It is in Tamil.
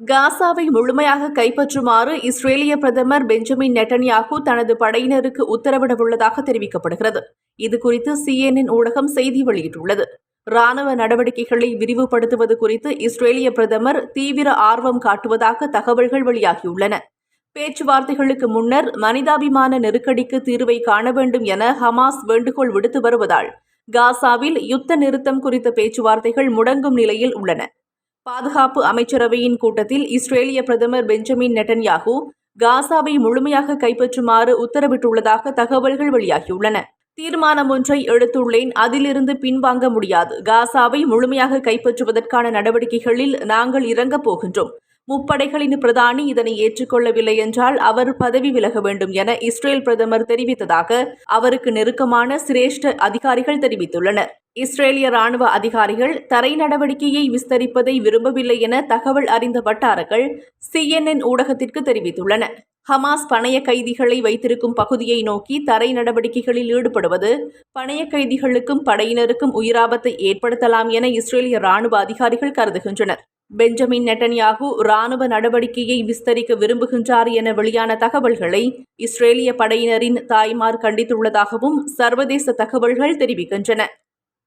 காசாவை முழுமையாக கைப்பற்றுமாறு இஸ்ரேலிய பிரதமர் பெஞ்சமின் நெட்டன்யாகு தனது படையினருக்கு உத்தரவிடவுள்ளதாக தெரிவிக்கப்படுகிறது. இதுகுறித்து சிஎன்என் ஊடகம் செய்தி வெளியிட்டுள்ளது. ராணுவ நடவடிக்கைகளை விரிவுபடுத்துவது குறித்து இஸ்ரேலிய பிரதமர் தீவிர ஆர்வம் காட்டுவதாக தகவல்கள் வெளியாகியுள்ளன. பேச்சுவார்த்தைகளுக்கு முன்னர் மனிதாபிமான நெருக்கடிக்கு தீர்வை காண வேண்டும் என ஹமாஸ் வேண்டுகோள் விடுத்து வருவதால் காசாவில் யுத்த நிறுத்தம் குறித்த பேச்சுவார்த்தைகள் முடங்கும் நிலையில் உள்ளன. பாதுகாப்பு அமைச்சரவையின் கூட்டத்தில் இஸ்ரேலிய பிரதமர் பெஞ்சமின் நெட்டன்யாகு காசாவை முழுமையாக கைப்பற்றுமாறு உத்தரவிட்டுள்ளதாக தகவல்கள் வெளியாகியுள்ளன. தீர்மானம் ஒன்றை எடுத்துள்ளேன் அதிலிருந்து பின்வாங்க முடியாது. காசாவை முழுமையாக கைப்பற்றுவதற்கான நடவடிக்கைகளில் நாங்கள் இறங்கப் போகின்றோம். முப்படைகளின் பிரதானி இதனை ஏற்றுக்கொள்ளவில்லை என்றால் அவர் பதவி விலக வேண்டும் என இஸ்ரேல் பிரதமர் தெரிவித்ததாக அவருக்கு நெருக்கமான சிரேஷ்ட அதிகாரிகள் தெரிவித்துள்ளனர். இஸ்ரேலிய ராணுவ அதிகாரிகள் தரை நடவடிக்கையை விஸ்தரிப்பதை விரும்பவில்லை என தகவல் அறிந்த வட்டாரங்கள் சிஎன்என் ஊடகத்திற்கு தெரிவித்துள்ளன. ஹமாஸ் பணைய கைதிகளை வைத்திருக்கும் பகுதியை நோக்கி தரை நடவடிக்கைகளில் ஈடுபடுவது பணைய கைதிகளுக்கும் படையினருக்கும் உயிராபத்தை ஏற்படுத்தலாம் என இஸ்ரேலிய ராணுவ அதிகாரிகள் கருதுகின்றனர். பெஞ்சமின் நெட்டன்யாகு ராணுவ நடவடிக்கையை விஸ்தரிக்க விரும்புகின்றார் என வெளியான தகவல்களை இஸ்ரேலிய படையினரின் தாய்மார் கண்டித்துள்ளதாகவும் சர்வதேச தகவல்கள் தெரிவிக்கின்றன.